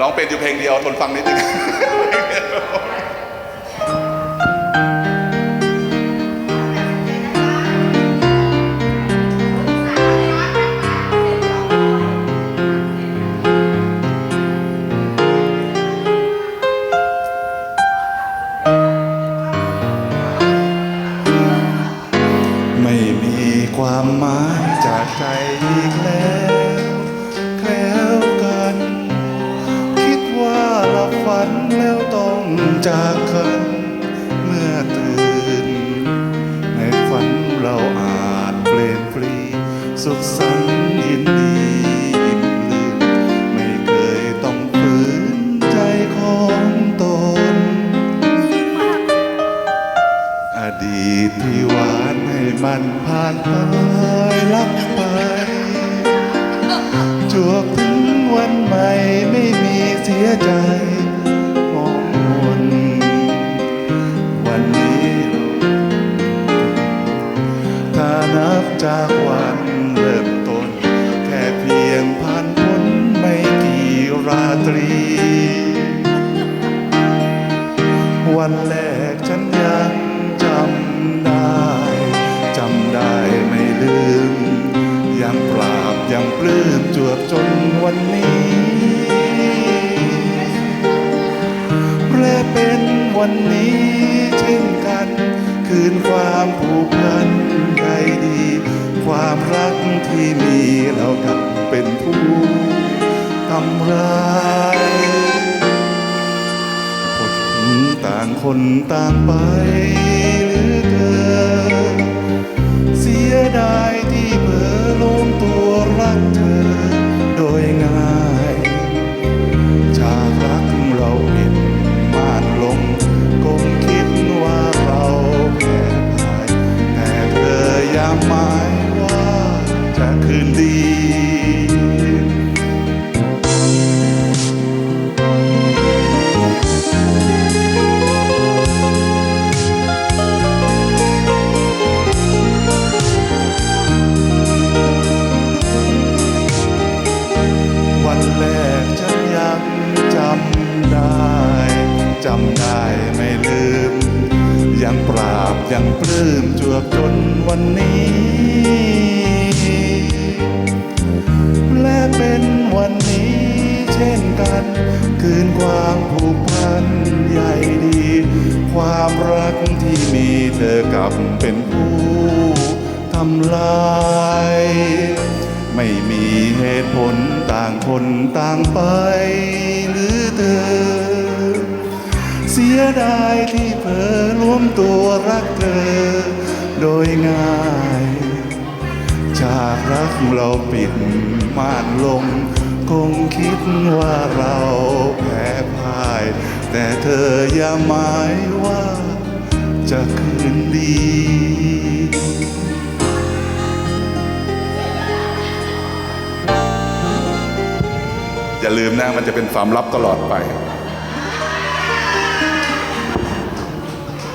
ร้องเป็นอยู่เพลงเดียวทนฟังนิดนึงไม่มีความหมายจากใจอีกแล้ว จากกันเมื่อตื่น ในฝันเราอาจเปลี่ยนปลีสุขสันต์ยินดียิ้มลื่นไม่เคยต้องฝืนใจของตน อดีตที่หวานให้มันผ่านไปลับไปจวบถึงวันใหม่ไม่มี จากวันเริ่มต้น แค่เพียงผ่านพ้นไม่กี่ราตรี วันแรกฉันยังจำได้จำได้ไม่ลืม ยังปราบยังปลื้มจวบจนวันนี้และเป็นวันนี้เช่นกัน คืนความผูกพันใจดี ความรักที่มีเรากับเป็นผู้ทำร้ายคนต่างคนต่างไปำได้ไม่ลืม ยังปราบยังปลื้มจวบจนวันนี้ และเป็นวันนี้เช่นกัน คืนความผูกพันใหญ่ดี ความรักที่มีเธอกลับเป็นผู้ทำลายไม่มีเหตุผลต่างคนต่างไปหรือ ดายที่เผลอรวมตัวรักเธอ โดยง่ายจากรักเราปิดม่านลง คงคิดว่าเราแพ้พ่าย แต่เธออย่าหมายว่าจะคืนดีอย่าลืมนะมันจะเป็นความลับตลอดไป